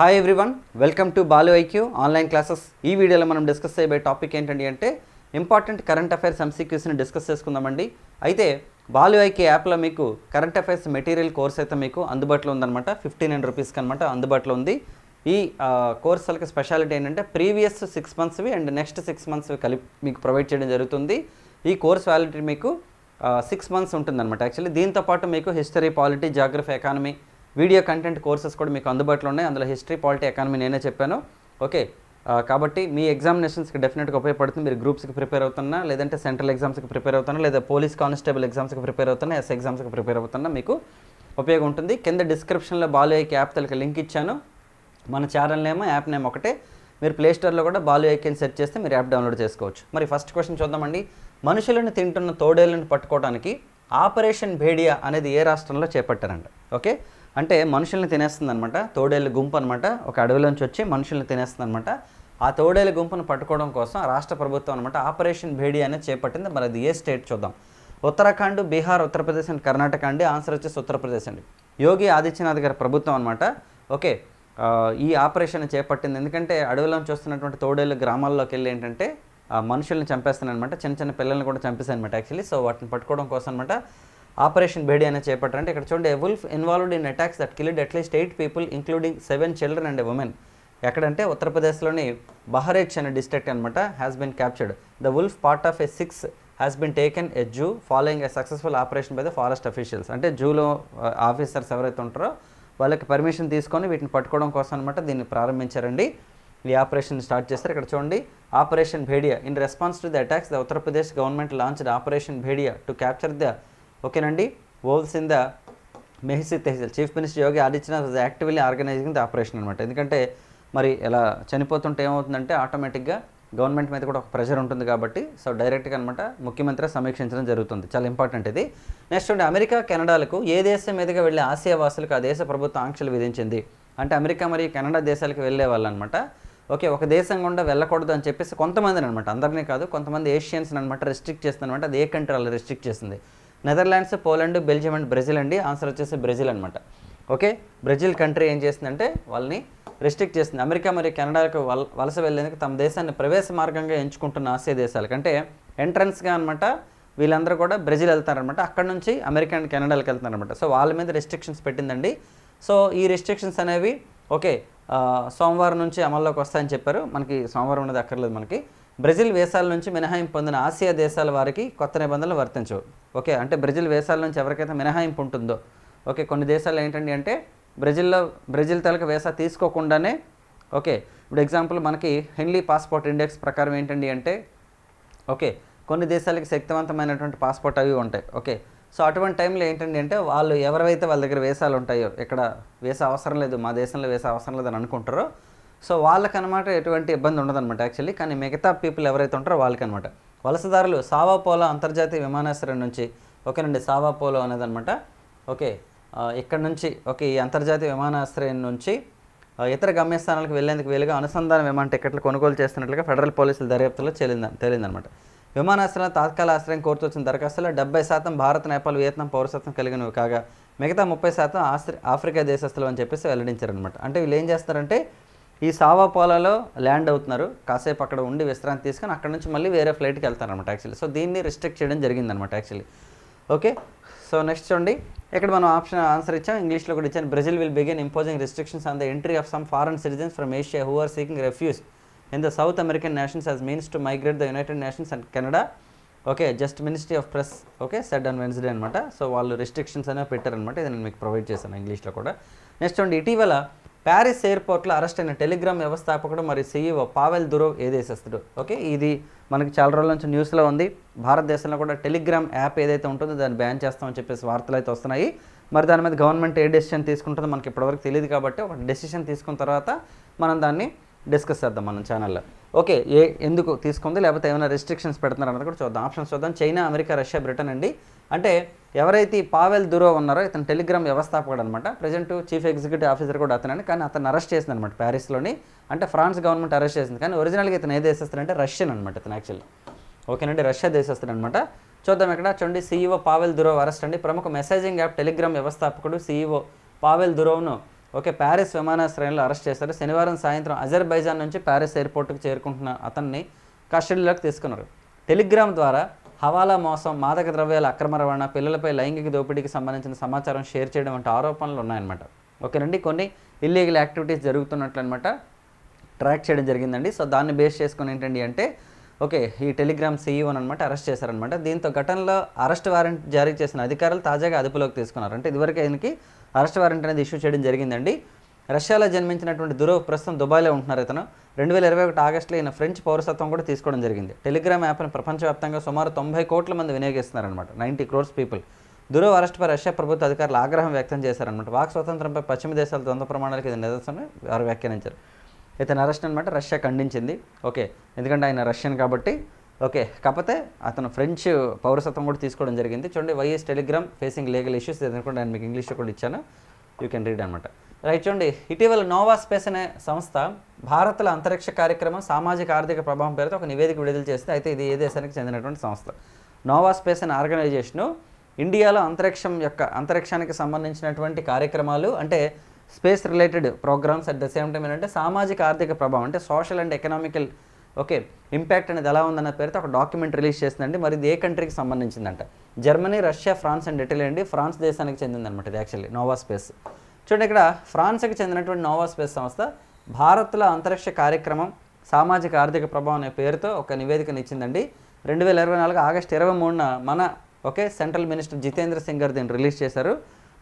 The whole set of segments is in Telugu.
Hi everyone welcome to Balu IQ online classes ఈ వీడియోలో మనం డిస్కస్ చేయబోయే టాపిక్ ఏంటండి అంటే ఇంపార్టెంట్ కరెంట్ అఫైర్స్ ఎంసీక్యూస్ని డిస్కస్ చేసుకుందామండి. అయితే బాలు ఐక్యూ యాప్లో మీకు కరెంట్ అఫైర్స్ మెటీరియల్ కోర్స్ అయితే మీకు అందుబాటులో ఉందన్నమాట. ఫిఫ్టీన్ హండ్రెడ్ రూపీస్కి అనమాట అందుబాటులో ఉంది. ఈ కోర్సులకి స్పెషాలిటీ ఏంటంటే ప్రీవియస్ సిక్స్ మంత్స్వి అండ్ నెక్స్ట్ సిక్స్ మంత్స్వి కలిపి మీకు ప్రొవైడ్ చేయడం జరుగుతుంది. ఈ కోర్స్ వ్యాలిడిటీ మీకు సిక్స్ మంత్స్ ఉంటుందన్నమాట. యాక్చువల్లీ దీంతో పాటు మీకు history polity geography economy video content courses కూడా మీకు అందుబాటులో ఉన్నాయి. అందులో హిస్టరీ పాలిటీ ఎకానమీ నేనే చెప్పాను. ఓకే. కాబట్టి మీ ఎగ్జామినేషన్స్కి డెఫినెట్గా ఉపయోగపడుతుంది. మీరు గ్రూప్స్కి ప్రిపేర్ అవుతున్నా లేదంటే సెంట్రల్ ఎగ్జామ్స్కి ప్రిపేర్ అవుతున్నా లేదా పోలీస్ కానిస్టేబుల్ ఎగ్జామ్స్కి ప్రిపేర్ అవుతున్నా ఎస్ ఎగ్జామ్స్కి ప్రిపేర్ అవుతున్నా మీకు ఉపయోగం ఉంటుంది. కింద డిస్క్రిప్షన్లో బాలుఐకి యాప్ తలకి లింక్ ఇచ్చాను. మన ఛానల్ నేమో యాప్ నేమ్ ఒకటే. మీరు ప్లేస్టోర్లో కూడా బాలు ఐకిని సెర్చ్ చేస్తే మీరు యాప్ డౌన్లోడ్ చేసుకోవచ్చు. మరి ఫస్ట్ క్వశ్చన్ చూద్దామండి. మనుషులను తింటున్న తోడేళ్ళను పట్టుకోవడానికి ఆపరేషన్ భేడియా అనేది ఏ రాష్ట్రంలో చేపట్టారంట? ఓకే. అంటే మనుషుల్ని తినేస్తుంది అనమాట తోడేళ్ళ గుంపు అనమాట ఒక అడవిలోంచి వచ్చి మనుషుల్ని తినేస్తుంది అనమాట ఆ తోడేళ్ళ గుంపును పట్టుకోవడం కోసం రాష్ట్ర ప్రభుత్వం అనమాట ఆపరేషన్ భేడి అనేది చేపట్టింది. మరి అది ఏ స్టేట్ చూద్దాం. ఉత్తరాఖండ్ బీహార్ ఉత్తరప్రదేశ్ అండ్ కర్ణాటక అండి. ఆన్సర్ వచ్చేసి ఉత్తరప్రదేశ్ అండి. యోగి ఆదిత్యనాథ్ గారి ప్రభుత్వం అనమాట ఓకే ఈ ఆపరేషన్ చేపట్టింది. ఎందుకంటే అడవిలోంచి వస్తున్నటువంటి తోడేళ్ళ గ్రామాల్లోకి వెళ్ళి ఏంటంటే మనుషుల్ని చంపేస్తానమాట చిన్న చిన్న పిల్లల్ని కూడా చంపేస్తాను అనమాట యాక్చువల్లీ. సో వాటిని పట్టుకోవడం కోసం అనమాట ఆపరేషన్ బేడి అనేది చేపట్టారంటే ఇక్కడ చూడండి wolf involved in attacks that killed at least eight people including seven children and women ఎక్కడంటే ఉత్తరప్రదేశ్లోని బహరేచ్ అనే డిస్ట్రిక్ట్ అనమాట has been captured the wolf part of a six has been taken a zoo following a successful operation by the forest officials అంటే జూలో ఆఫీసర్స్ ఎవరైతే ఉంటారో వాళ్ళకి పర్మిషన్ తీసుకొని వీటిని పట్టుకోవడం కోసం అనమాట దీన్ని ప్రారంభించారండి. ఈ ఆపరేషన్ స్టార్ట్ చేస్తారు. ఇక్కడ చూడండి operation Bhediya in response to the attacks the Uttar Pradesh government launch operation Bhediya to capture the ఓకేనండి? Wolves in the Mahsi tehsil chief minister Yogi Adityanath was actively organising the operation అనమాట ఎందుకంటే మరి ఇలా చనిపోతుంటే ఏమవుతుందంటే ఆటోమేటిక్గా గవర్నమెంట్ మీద కూడా ఒక ప్రెషర్ ఉంటుంది కాబట్టి సో డైరెక్ట్గా అనమాట ముఖ్యమంత్రి సమీక్షించడం జరుగుతుంది. చాలా ఇంపార్టెంట్ ఇది. నెక్స్ట్ ఉండే అమెరికా కెనడాలకు ఏ దేశం మీదుగా వెళ్ళే ఆసియా వాసులకు ఆ దేశ ప్రభుత్వం ఆంక్షలు విధించింది? అంటే అమెరికా మరియు కెనడా దేశాలకు వెళ్ళే వాళ్ళు అనమాట ఓకే ఒక దేశం గుండా వెళ్ళకూడదు అని చెప్పేసి కొంతమందిని అనమాట అందరినీ కాదు కొంతమంది ఏషియన్స్ అనమాట రెస్ట్రిక్ట్ చేస్తుంది అనమాట అది ఏ కంట్రీ వాళ్ళు రెస్ట్రిక్ట్ చేస్తుంది Netherlands Poland Belgium and Brazil అండి. ఆన్సర్ వచ్చేసి బ్రెజిల్ అనమాట ఓకే? బ్రెజిల్ కంట్రీ ఏం చేస్తుందంటే వాళ్ళని రెస్ట్రిక్ట్ చేస్తుంది. అమెరికా మరియు కెనడాకు వల వలస వెళ్ళేందుకు తమ దేశాన్ని ప్రవేశ మార్గంగా ఎంచుకుంటున్న ఆసియా దేశాలకు. అంటే ఎంట్రన్స్గా అనమాట వీళ్ళందరూ కూడా బ్రెజిల్ వెళ్తారనమాట అక్కడ నుంచి అమెరికా అండ్ కెనడాకి వెళ్తారనమాట సో వాళ్ళ మీద రెస్ట్రిక్షన్స్ పెట్టిందండి. సో ఈ రెస్ట్రిక్షన్స్ అనేవి ఓకే సోమవారం నుంచి అమల్లోకి వస్తాయని చెప్పారు. మనకి సోమవారం ఉన్నది అక్కర్లేదు మనకి. బ్రెజిల్ వేసాల నుంచి మినహాయింపు పొందిన ఆసియా దేశాల వారికి కొత్త నిబంధనలు వర్తించవు. ఓకే అంటే బ్రెజిల్ వేసాల నుంచి ఎవరికైతే మినహాయింపు ఉంటుందో ఓకే కొన్ని దేశాలు ఏంటండి అంటే బ్రెజిల్లో బ్రెజిల్ తాలూకా వేసా తీసుకోకుండానే ఓకే ఇప్పుడు ఎగ్జాంపుల్ మనకి హెన్లీ పాస్పోర్ట్ ఇండెక్స్ ప్రకారం ఏంటండి అంటే ఓకే కొన్ని దేశాలకి శక్తివంతమైనటువంటి పాస్పోర్ట్ అవి ఉంటాయి. ఓకే సో అటువంటి టైంలో ఏంటండి అంటే వాళ్ళు ఎవరైతే వాళ్ళ దగ్గర వేసాలు ఉంటాయో ఇక్కడ వేసా అవసరం లేదు మా దేశంలో వేసా అవసరం లేదని అనుకుంటారో సో వాళ్ళకనమాట ఎటువంటి ఇబ్బంది ఉండదన్నమాట యాక్చువల్లీ. కానీ మిగతా పీపుల్ ఎవరైతే ఉంటారో వాళ్ళకనమాట. వలసదారులు సావాపోలో అంతర్జాతీయ విమానాశ్రయం నుంచి ఓకేనండి సావాపోలో అనేదన్నమాట. ఓకే ఇక్కడ నుంచి ఓకే ఈ అంతర్జాతీయ విమానాశ్రయం నుంచి ఇతర గమ్యస్థానాలకు వెళ్ళేందుకు వీలుగా అనుసంధాన విమాన టికెట్లు కొనుగోలు చేస్తున్నట్లుగా ఫెడరల్ పోలీసుల దర్యాప్తులో తేలింద తేలిందనమాట విమానాశ్రయం తాత్కాల ఆశ్రయం కోర్టు వచ్చిన దరఖాస్తులో డెబ్బై శాతం భారత్ నేపాల్ వియత్నాం పౌరసత్వం కలిగినవి కాగా మిగతా ముప్పై శాతం ఆఫ్రికా దేశస్తులు అని చెప్పేసి వెల్లడించారనమాట అంటే వీళ్ళు ఏం చేస్తారంటే ఈ సావా పోలాలో ల్యాండ్ అవుతున్నారు. కాసేపు అక్కడ ఉండి విశ్రాంతి తీసుకొని అక్కడ నుంచి మళ్ళీ వేరే ఫ్లైట్కి వెళ్తారనమాట యాక్చువల్లీ. సో దీన్ని రిస్ట్రిక్ట్ చేయడం జరిగిందనమాట యాక్చువల్లీ. ఓకే? సో నెక్స్ట్ చూడండి. ఇక్కడ మనం ఆప్షన్ ఆన్సర్ ఇచ్చాం. ఇంగ్లీష్లో కూడా ఇచ్చాను. Brazil will begin imposing restrictions on the entry of some foreign citizens from Asia who are seeking refuge in the South American nations as means to migrate the United Nations and Canada okay? Just ministry of press okay? Said on Wednesday అనమాట సో వాళ్ళు రిస్ట్రిక్షన్స్ అనేవి పెట్టారనమాట ఇది నేను మీకు ప్రొవైడ్ చేశాను ఇంగ్లీష్లో కూడా. నెక్స్ట్ చూడండి. ఇటీవల ప్యారిస్ ఎయిర్పోర్ట్లో అరెస్ట్ అయిన టెలిగ్రామ్ వ్యవస్థాపకుడు మరియు సీఈఓ పావెల్ దురోవ్ ఏ ఓకే ఇది మనకి చాలా రోజుల నుంచి న్యూస్లో ఉంది. భారతదేశంలో కూడా టెలిగ్రామ్ యాప్ ఏదైతే ఉంటుందో దాన్ని బ్యాన్ చేస్తామని చెప్పేసి వార్తలు అయితే వస్తున్నాయి. మరి దాని మీద గవర్నమెంట్ ఏ డెసిషన్ తీసుకుంటుందో మనకి ఇప్పటివరకు తెలియదు కాబట్టి ఒక డెసిషన్ తీసుకున్న తర్వాత మనం దాన్ని డిస్కస్ చేద్దాం మనం ఛానల్లో ఓకే ఏ ఎందుకు తీసుకుంది? లేకపోతే ఏమైనా రెస్ట్రిక్షన్స్ పెడుతున్నారు అన్నది కూడా చూద్దాం. ఆప్షన్స్ చూద్దాం. చైనా అమెరికా రష్యా బ్రిటన్ అండి. అంటే ఎవరైతే పావెల్ దురో ఉన్నారో ఇతను టెలిగ్రామ్ వ్యవస్థాపకుడు అనమాట ప్రజెంట్ చీఫ్ ఎగ్జిక్యూటివ్ ఆఫీసర్ కూడా అతనండి. కానీ అతను అరెస్ట్ చేసింది అనమాట ప్యారిస్లోని అంటే ఫ్రాన్స్ గవర్నమెంట్ అరెస్ట్ చేసింది. కానీ ఒరిజినల్గా ఇతను ఏ దేశస్తాడంటే రష్యన్ అనమాట ఇతను యాక్చువల్లీ ఓకేనండి రష్యా దేశస్తుడు అనమాట చూద్దాం ఇక్కడ. చూడండి సీఈఓ పావెల్ దురోవ్ అరెస్ట్ అండి. ప్రముఖ మెసేజింగ్ యాప్ టెలిగ్రామ్ వ్యవస్థాపకుడు సీఈఓ పావెల్ దురోవ్ను ఓకే ప్యారిస్ విమానాశ్రయంలో అరెస్ట్ చేశారు. శనివారం సాయంత్రం అజర్బైజాన్ నుంచి ప్యారిస్ ఎయిర్పోర్ట్కి చేరుకుంటున్న అతన్ని కస్టడీలోకి తీసుకున్నారు. టెలిగ్రామ్ ద్వారా హవాలా మోసం మాదక ద్రవ్యాల అక్రమ రవాణా పిల్లలపై లైంగిక దోపిడీకి సంబంధించిన సమాచారం షేర్ చేయడం వంటి ఆరోపణలు ఉన్నాయన్నమాట. ఓకేనండి కొన్ని ఇల్లీగల్ యాక్టివిటీస్ జరుగుతున్నట్లు అనమాట ట్రాక్ చేయడం జరిగిందండి. సో దాన్ని బేస్ చేసుకుని ఏంటండి అంటే ఓకే ఈ టెలిగ్రామ్ సీఈఓని అనమాట అరెస్ట్ చేశారనమాట. దీంతో ఘటనలో అరెస్ట్ వారెంట్ జారీ చేసిన అధికారులు తాజాగా అదుపులోకి తీసుకున్నారు. అంటే ఇదివరకు ఆయనకి అరెస్ట్ వారెంట్ అనేది ఇష్యూ చేయడం జరిగిందండి. రష్యాలో జన్మించినటువంటి దురవ్ ప్రస్తుతం దుబాయ్లో ఉంటున్నారు ఇతను. రెండు వేల ఇరవై ఒకటి ఆగస్టులో ఈయన ఫ్రెంచ్ పౌరసత్వం కూడా తీసుకోవడం జరిగింది. టెలిగ్రామ్ యాప్ను ప్రపంచవ్యాప్తంగా సుమారు తొంభై కోట్ల మంది వినియోగిస్తున్నారనమాట. Ninety crores people. దురవ్ అరెస్ట్పై రష్యా ప్రభుత్వ అధికారులు ఆగ్రహం వ్యక్తం చేశారనమాట. వాక్ స్వాతంత్రంపై పశ్చిమ దేశాల ద్వంద్వ ప్రమాణాలకు ఇది నిదర్శనం వారు వ్యాఖ్యానించారు. ఇతని అరెస్ట్ అనమాట రష్యా ఖండించింది. ఓకే ఎందుకంటే ఆయన రష్యన్ కాబట్టి ఓకే. కాకపోతే అతను ఫ్రెంచ్ పౌరసత్వం కూడా తీసుకోవడం జరిగింది. చూడండి why is Telegram facing legal issues ఎందుకంటే నేను మీకు ఇంగ్లీష్లో కూడా ఇచ్చాను. యూ కెన్ రీడ్ అనమాట రైట్ చూడండి ఇటీవల నోవా స్పేస్ అనే సంస్థ భారత్ల అంతరిక్ష కార్యక్రమం సామాజిక ఆర్థిక ప్రభావం పేరుతో ఒక నివేదిక విడుదల చేస్తే అయితే ఇది ఏ దేశానికి చెందినటువంటి సంస్థ? నోవా స్పేస్ అనే ఆర్గనైజేషను ఇండియాలో అంతరిక్షం యొక్క అంతరిక్షానికి సంబంధించినటువంటి కార్యక్రమాలు అంటే space related programmes at the same time ఏంటంటే సామాజిక ఆర్థిక ప్రభావం అంటే social and economical okay impact అనేది ఎలా ఉందన్న పేరుతో ఒక డాక్యుమెంట్ రిలీజ్ చేసిందండి. మరి ఇది ఏ కంట్రీకి సంబంధించిందంట? Germany Russia France and Italy అండి. ఫ్రాన్స్ దేశానికి చెందిందనమాట ఇది యాక్చువల్లీ నోవా స్పేస్ చూడండి ఇక్కడ ఫ్రాన్స్కి చెందినటువంటి నోవా స్పేస్ సంస్థ భారత్లో అంతరిక్ష కార్యక్రమం సామాజిక ఆర్థిక ప్రభావం అనే పేరుతో ఒక నివేదికను ఇచ్చిందండి. రెండు వేల ఇరవై నాలుగు ఆగస్టు ఇరవై మూడున మన okay central minister Jitendra Singh garu దీన్ని రిలీజ్ చేశారు.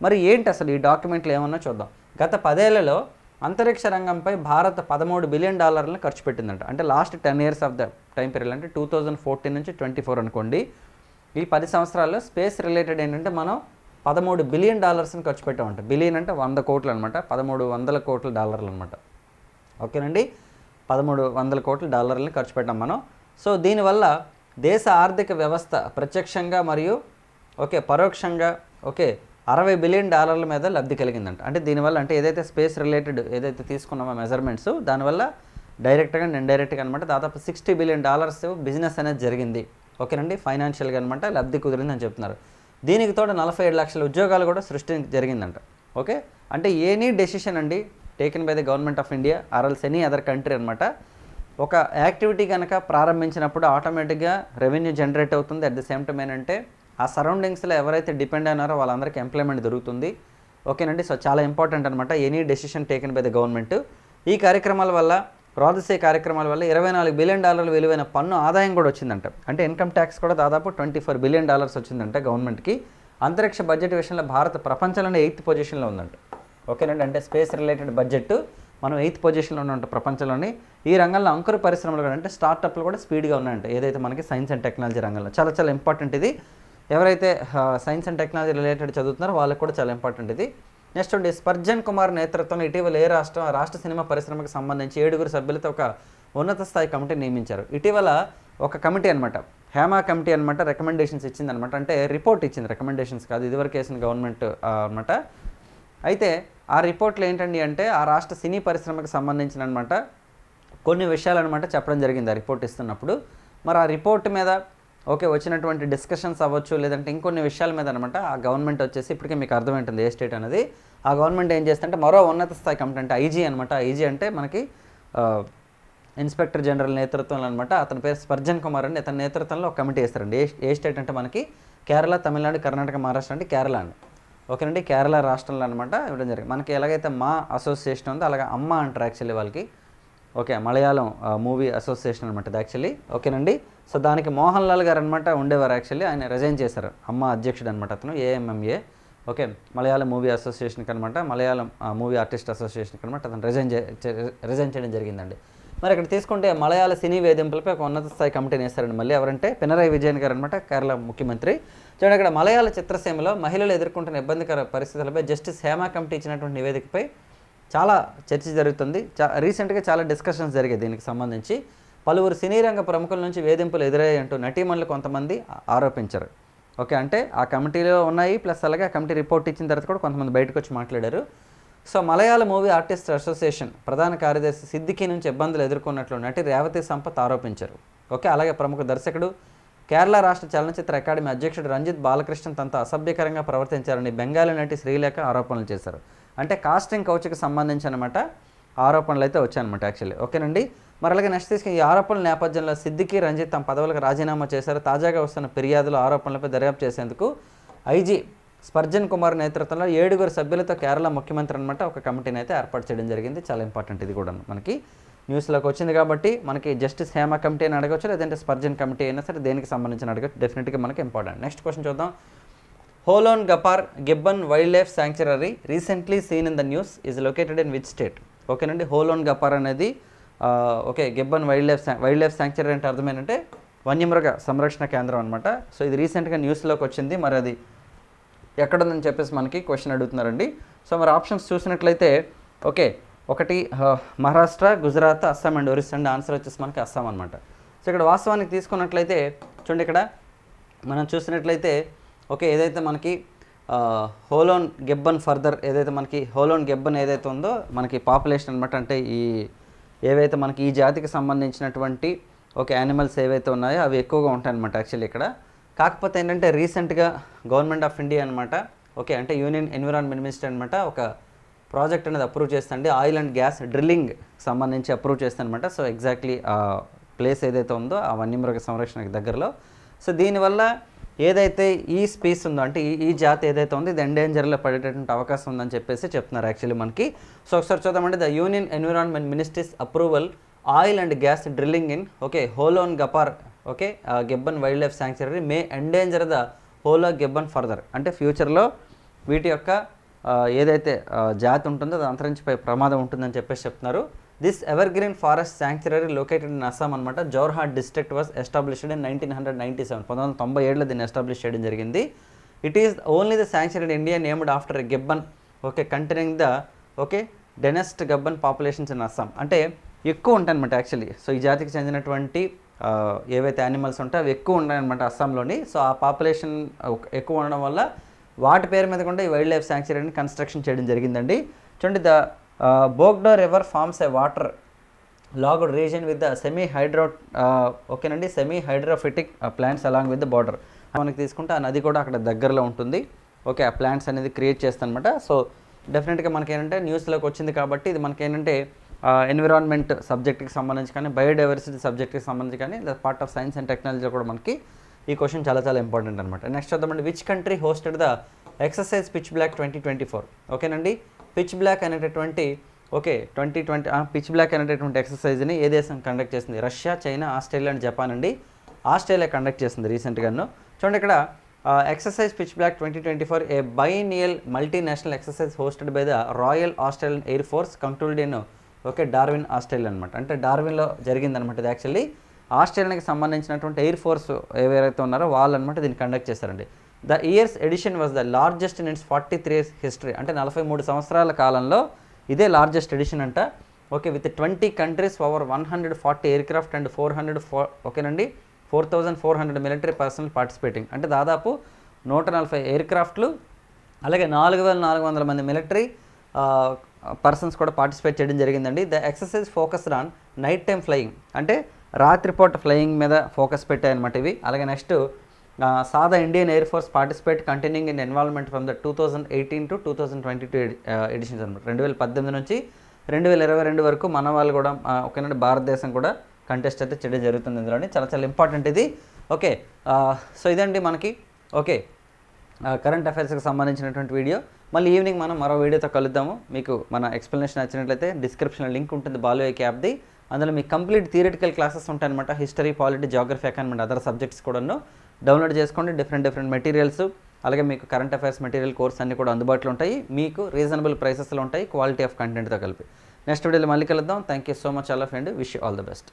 మరి ఏంటి అసలు ఈ డాక్యుమెంట్లు ఏమన్నా చూద్దాం. గత పదేళ్ళలో అంతరిక్ష రంగంపై భారత్ పదమూడు బిలియన్ డాలర్లను ఖర్చు పెట్టిందంట. అంటే last ten years of the time period అంటే టూ థౌజండ్ ఫోర్టీన్ నుంచి ట్వంటీ ఫోర్ అనుకోండి. ఈ పది సంవత్సరాల్లో స్పేస్ రిలేటెడ్ ఏంటంటే మనం పదమూడు బిలియన్ డాలర్స్ని ఖర్చు పెట్టామంట. బిలియన్ అంటే వంద కోట్లు అనమాట. పదమూడు వందల కోట్ల డాలర్లు అనమాట. ఓకేనండి? పదమూడు వందల కోట్ల డాలర్లను ఖర్చు పెట్టాం మనం. సో దీనివల్ల దేశ ఆర్థిక వ్యవస్థ ప్రత్యక్షంగా మరియు ఓకే పరోక్షంగా ఓకే అరవై బిలియన్ డాలర్ల మీద లబ్ధి కలిగిందంట. అంటే దీనివల్ల అంటే ఏదైతే స్పేస్ రిలేటెడ్ ఏదైతే తీసుకున్నామో మెజర్మెంట్స్ దానివల్ల డైరెక్ట్గా అండ్ ఇండైరెక్ట్గా అనమాట దాదాపు సిక్స్టీ బిలియన్ డాలర్స్ బిజినెస్ అనేది జరిగింది. ఓకేనండి? ఫైనాన్షియల్గా అనమాట లబ్ధి కుదిరిందని చెప్తున్నారు. దీనికి తోడు నలభై ఏడు లక్షల ఉద్యోగాలు కూడా సృష్టి జరిగిందంట. ఓకే? అంటే ఎనీ డెసిషన్ అండి taken by the government of India or else any other country అనమాట ఒక యాక్టివిటీ కనుక ప్రారంభించినప్పుడు ఆటోమేటిక్గా రెవెన్యూ జనరేట్ అవుతుంది. అట్ ద సేమ్ టైం ఏంటంటే ఆ సరౌండింగ్స్లో ఎవరైతే డిపెండ్ అయినారో వాళ్ళందరికీ ఎంప్లాయ్మెంట్ దొరుకుతుంది. ఓకేనండి? సో చాలా ఇంపార్టెంట్ అనమాట any decision taken by the government. ఈ కార్యక్రమాల వల్ల ప్రాసెసే కార్యక్రమాల వల్ల ఇరవై నాలుగు బిలియన్ డాలర్ల విలువైన పన్ను ఆదాయం కూడా వచ్చిందంట. అంటే ఇన్కమ్ ట్యాక్స్ కూడా దాదాపు ట్వంటీ ఫోర్ బిలియన్ డాలర్స్ వచ్చిందంట గవర్నమెంట్కి. అంతరిక్ష బడ్జెట్ విషయంలో భారత్ ప్రపంచంలోనే ఎయిత్ పొజిషన్లో ఉందంట. ఓకేనండి? అంటే స్పేస్ రిలేటెడ్ బడ్జెట్ మనం ఎయిత్ పొజిషన్లో ఉన్నంట ప్రపంచంలోని ఈ రంగంలో అంకుర పరిశ్రమలు కూడా అంటే స్టార్టప్లు కూడా స్పీడ్గా ఉన్నాయంట. ఏదైతే మనకి సైన్స్ అండ్ టెక్నాలజీ రంగంలో. చాలా చాలా ఇంపార్టెంట్ ఇది. ఎవరైతే సైన్స్ అండ్ టెక్నాలజీ రిలేటెడ్ చదువుతున్నారో వాళ్ళకి కూడా చాలా ఇంపార్టెంట్ ఇది. నెక్స్ట్ ఉండి స్పర్జన్ కుమార్ నేతృత్వంలో ఇటీవల ఏ రాష్ట్రం ఆ రాష్ట్ర సినిమా పరిశ్రమకు సంబంధించి ఏడుగురు సభ్యులతో ఒక ఉన్నత స్థాయి కమిటీ నియమించారు. ఇటీవల ఒక కమిటీ అనమాట హేమా కమిటీ అనమాట రికమెండేషన్స్ ఇచ్చిందనమాట అంటే రిపోర్ట్ ఇచ్చింది రికమెండేషన్స్ కాదు ఇదివరకు వేసిన గవర్నమెంట్ అనమాట అయితే ఆ రిపోర్ట్లో ఏంటండి అంటే ఆ రాష్ట్ర సినీ పరిశ్రమకు సంబంధించిన అనమాట కొన్ని విషయాలు అనమాట చెప్పడం జరిగింది ఆ రిపోర్ట్ ఇస్తున్నప్పుడు. మరి ఆ రిపోర్ట్ మీద ఓకే వచ్చినటువంటి డిస్కషన్స్ అవ్వచ్చు లేదంటే ఇంకొన్ని విషయాల మీద అనమాట ఆ గవర్నమెంట్ వచ్చేసి ఇప్పటికే మీకు అర్థమైంటుంది ఏ స్టేట్ అనేది. ఆ గవర్నమెంట్ ఏం చేస్తుందంటే మరో ఉన్నత స్థాయి కమిటీ అంటే ఐజీ అనమాట ఐజీ అంటే మనకి ఇన్స్పెక్టర్ జనరల్ నేతృత్వంలో అనమాట అతని పేరు స్పర్జన్ కుమార్ అండి. అతని నేతృత్వంలో ఒక కమిటీ వేస్తారండి ఏ ఏ స్టేట్ అంటే మనకి కేరళ తమిళనాడు కర్ణాటక మహారాష్ట్ర అంటే కేరళ అండి. ఓకేనండి? కేరళ రాష్ట్రంలో అనమాట ఇవ్వడం జరిగింది. మనకి ఎలాగైతే మా అసోసియేషన్ ఉందో అలాగే అమ్మ అంటారు యాక్చువల్లీ వాళ్ళకి. ఓకే మలయాళం మూవీ అసోసియేషన్ అనమాట యాక్చువల్లీ ఓకేనండి? సో దానికి మోహన్ లాల్ గారు అనమాట ఉండేవారు యాక్చువల్లీ. ఆయన రిజైన్ చేశారు. అమ్మ అధ్యక్షుడు అనమాట అతను ఏఎంఎంఏ ఓకే మలయాళం మూవీ అసోసియేషన్కి అనమాట మలయాళం మూవీ ఆర్టిస్ట్ అసోసియేషన్కి అనమాట అతను రిజైన్ రిజైన్ చేయడం జరిగిందండి. మరి ఇక్కడ తీసుకుంటే మలయాళ సినీ వేధింపులపై ఒక ఉన్నత స్థాయి కమిటీని వేస్తారండి మళ్ళీ ఎవరంటే పినరాయి విజయన్ గారు అనమాట కేరళ ముఖ్యమంత్రి. చూడండి అక్కడ మలయాళ చిత్రసీమలో మహిళలు ఎదుర్కొంటున్న ఇబ్బందికర పరిస్థితులపై జస్టిస్ హేమా కమిటీ ఇచ్చినటువంటి నివేదికపై చాలా చర్చ జరుగుతుంది. చా రీసెంట్గా చాలా డిస్కషన్స్ జరిగాయి దీనికి సంబంధించి. పలువురు సినీ రంగ ప్రముఖుల నుంచి వేధింపులు ఎదురయ్యాయంటూ నటీమణులు కొంతమంది ఆరోపించారు. ఓకే అంటే ఆ కమిటీలో ఉన్నాయి ప్లస్ అలాగే ఆ కమిటీ రిపోర్ట్ ఇచ్చిన తర్వాత కూడా కొంతమంది బయటకు వచ్చి మాట్లాడారు. So Malayalam movie artist association ప్రధాన కార్యదర్శి సిద్దికి నుంచి ఇబ్బందులు ఎదుర్కొన్నట్లు నటి రేవతి సంపత్ ఆరోపించారు. ఓకే అలాగే ప్రముఖ దర్శకుడు కేరళ రాష్ట్ర చలనచిత్ర అకాడమీ అధ్యక్షుడు రంజిత్ బాలకృష్ణన్ తనతో అసభ్యకరంగా ప్రవర్తించారని బెంగాలీ నటి శ్రీలేఖ ఆరోపణలు చేశారు. అంటే కాస్టింగ్ కౌచ్కి సంబంధించి అనమాట ఆరోపణలు అయితే వచ్చాయన్నమాట యాక్చువల్లీ. ఓకేనండి? మరి అలాగే నెక్స్ట్ తీసుకుని ఈ ఆరోపణల నేపథ్యంలో సిద్దికి రంజిత్ తమ పదవులకు రాజీనామా చేశారు. తాజాగా వస్తున్న ఫిర్యాదులు ఆరోపణలపై దర్యాప్తు చేసేందుకు ఐజీ స్పర్జన్ కుమార్ నేతృత్వంలో ఏడుగురు సభ్యులతో కేరళ ముఖ్యమంత్రి అనమాట ఒక కమిటీని అయితే ఏర్పాటు చేయడం జరిగింది. చాలా ఇంపార్టెంట్ ఇది కూడా మనకి న్యూస్లోకి వచ్చింది కాబట్టి మనకి జస్టిస్ హేమ కమిటీ అని అడగచ్చు లేదంటే స్పర్జన్ కమిటీ అయినా సరే దేనికి సంబంధించిన అడగచ్చు డెఫినెట్గా మనకి ఇంపార్టెంట్. నెక్స్ట్ క్వశ్చన్ చూద్దాం. Hollongapar gibbon wildlife sanctuary recently seen in the news is located in which state? ఓకేనండి. హోలోన్ గపార్ అనేది okay gibbon wildlife wildlife sanctuary అంటే అర్థం ఏంటంటే వన్యమృగ సంరక్షణ కేంద్రం అనమాట సో ఇది రీసెంట్గా న్యూస్లోకి వచ్చింది. మరి అది ఎక్కడుందని చెప్పేసి మనకి క్వశ్చన్ అడుగుతున్నారండి. సో మరి ఆప్షన్స్ చూసినట్లయితే ఓకే ఒకటి Maharashtra Gujarat Assam and Orissa and answer వచ్చేసి మనకి అస్సాం అనమాట సో ఇక్కడ వాస్తవానికి తీసుకున్నట్లయితే చూడండి ఇక్కడ మనం చూసినట్లయితే ఓకే ఏదైతే మనకి హోలోన్ గెబ్బన్ ఫర్దర్ ఏదైతే మనకి హోలోన్ గెబ్బన్ ఏదైతే ఉందో మనకి పాపులేషన్ అనమాట అంటే ఈ ఏవైతే మనకి ఈ జాతికి సంబంధించినటువంటి ఓకే యానిమల్స్ ఏవైతే ఉన్నాయో అవి ఎక్కువగా ఉంటాయి అనమాట యాక్చువల్లీ ఇక్కడ. కాకపోతే ఏంటంటే రీసెంట్గా గవర్నమెంట్ ఆఫ్ ఇండియా అనమాట ఓకే అంటే యూనియన్ ఎన్విరాన్మెంట్ మినిస్టర్ అనమాట ఒక ప్రాజెక్ట్ అనేది అప్రూవ్ చేస్తండి ఆయిల్ అండ్ గ్యాస్ డ్రిల్లింగ్ సంబంధించి అప్రూవ్ చేస్తానమాట సో ఎగ్జాక్ట్లీ ఆ ప్లేస్ ఏదైతే ఉందో ఆ వన్యమృగ సంరక్షణకి దగ్గరలో. సో దీనివల్ల ఏదైతే ఈ స్పీస్ ఉందో అంటే ఈ ఈ జాతి ఏదైతే ఉందో ఇది ఎండేంజర్లో పడేటటువంటి అవకాశం ఉందని చెప్పేసి చెప్తున్నారు యాక్చువల్లీ మనకి. సో ఒకసారి చూద్దామంటే the union environment ministries approval oil and gas drilling in okay Hollongapar okay gibbon wildlife sanctuary may endanger the hoolock gibbon further అంటే ఫ్యూచర్లో వీటి యొక్క uh, ఏదైతే uh, జాతి ఉంటుందో అది అంతరించిపోయే ప్రమాదం ఉంటుందని చెప్పేసి చెప్తున్నారు. This evergreen forest sanctuary located in Assam అనమాట Jorhat district was established in nineteen hundred ninety seven పంతొమ్మిది వందల తొంభై ఏడులో దీన్ని ఎస్టాబ్లిష్ చేయడం జరిగింది. It is only the sanctuary India named after gibbon okay containing the okay densest gibbon populations in Assam అంటే ఎక్కువ ఉంటాయన్నమాట యాక్చువల్లీ సో ఈ జాతికి చెందినటువంటి ఏవైతే యానిమల్స్ ఉంటాయో అవి ఎక్కువ ఉన్నాయన్నమాట అస్సాంలోని సో ఆ పాపులేషన్ ఎక్కువ ఉండడం వల్ల వాటి పేరు మీద కూడా ఈ వైల్డ్ లైఫ్ శాంక్చురీని కన్స్ట్రక్షన్ చేయడం జరిగిందండి. చూడండి the Bhogdoi river forms a waterlogged region with the semi hydro ఓకేనండి semi hydrophytic plants along with the border. మనకి తీసుకుంటే ఆ నది కూడా అక్కడ దగ్గరలో ఉంటుంది. ఓకే ఆ ప్లాంట్స్ అనేది క్రియేట్ చేస్తానమాట సో డెఫినెట్గా మనకేంటంటే న్యూస్లోకి వచ్చింది కాబట్టి ఇది మనకేంటంటే ఎన్విరాన్మెంట్ సబ్జెక్ట్కి సంబంధించి కానీ బయోడైవర్సిటీ సబ్జెక్ట్కి సంబంధించి కానీ part of science and technology కూడా మనకి ఈ క్వశ్చన్ చాలా చాలా ఇంపార్టెంట్ అనమాట నెక్స్ట్ చూద్దామండి. Which country hosted the exercise pitch black twenty twenty four ఓకేనండి? పిచ్ బ్లాక్ అనేటటువంటి okay twenty twenty pitch black అనేటటువంటి ఎక్సర్సైజ్ని ఏ దేశం కండక్ట్ చేసింది? Russia China Australia and Japan అండి. ఆస్ట్రేలియా కండక్ట్ చేసింది రీసెంట్గాను చూడండి ఇక్కడ exercise pitch black twenty twenty four a biennial multinational exercise hosted by the Royal Australian Air Force conclude in okay Darwin Australia అనమాట అంటే డార్విన్లో జరిగిందనమాట ఇది యాక్చువల్లీ ఆస్ట్రేలియాకి సంబంధించినటువంటి ఎయిర్ ఫోర్స్ ఎవరైతే ఉన్నారో వాళ్ళు అనమాట దీన్ని కండక్ట్ చేశారండి. The years edition was the largest in its forty three years history. అంటే నలభై మూడు సంవత్సరాల కాలంలో ఇదే లార్జెస్ట్ ఎడిషన్ అంట. Okay with twenty countries over one hundred forty aircraft and four hundred four ఓకేనండి. Four thousand four hundred military personnel participating. అంటే దాదాపు నూట నలభై ఎయిర్ క్రాఫ్ట్లు అలాగే నాలుగు వేల నాలుగు వందల మంది మిలిటరీ పర్సన్స్ కూడా పార్టిసిపేట్ చేయడం జరిగిందండి. The exercise focused on night time flying. అంటే రాత్రిపూట ఫ్లయింగ్ మీద ఫోకస్ పెట్టాయన్నమాట ఇవి. అలాగే నెక్స్ట్ సాదా Indian Air Force participate continuing in involvement from the two thousand eighteen to two thousand twenty two editions అనమాట రెండు వేల పద్దెనిమిది నుంచి రెండు వేల ఇరవై రెండు వరకు మన వాళ్ళు కూడా ఓకేనండి భారతదేశం కూడా కంటెస్ట్ అయితే చేయడం జరుగుతుంది ఇందులోని. చాలా చాలా ఇంపార్టెంట్ ఇది. ఓకే సో ఇదండి మనకి. ఓకే కరెంట్ అఫైర్స్కి సంబంధించినటువంటి వీడియో మళ్ళీ ఈవినింగ్ మనం మరో వీడియోతో కలుద్దాము. మీకు మన ఎక్స్ప్లెనేషన్ నచ్చినట్లయితే డిస్క్రిప్షన్లో లింక్ ఉంటుంది బాలు ఐకి యాప్ది అందులో మీకు కంప్లీట్ థియరిటికల్ క్లాసెస్ ఉంటాయన్నమాట. History polity geography economy other subjects కూడాను. డౌన్లోడ్ చేసుకోండి. డిఫరెంట్ డిఫరెంట్ మెటీరియల్స్ అలాగే మీకు కరెంట్ అఫైర్స్ మెటీరియల్ కోర్స్ అన్ని కూడా అందుబాటులో ఉంటాయి. మీకు రీజనబుల్ ప్రైసెస్లో ఉంటాయి. క్వాలిటీ ఆఫ్ కంటెంట్తో కలిపి. నెక్స్ట్ వీడియోలో మళ్ళీ కలుద్దాం. Thank you so much all of and wish all the best.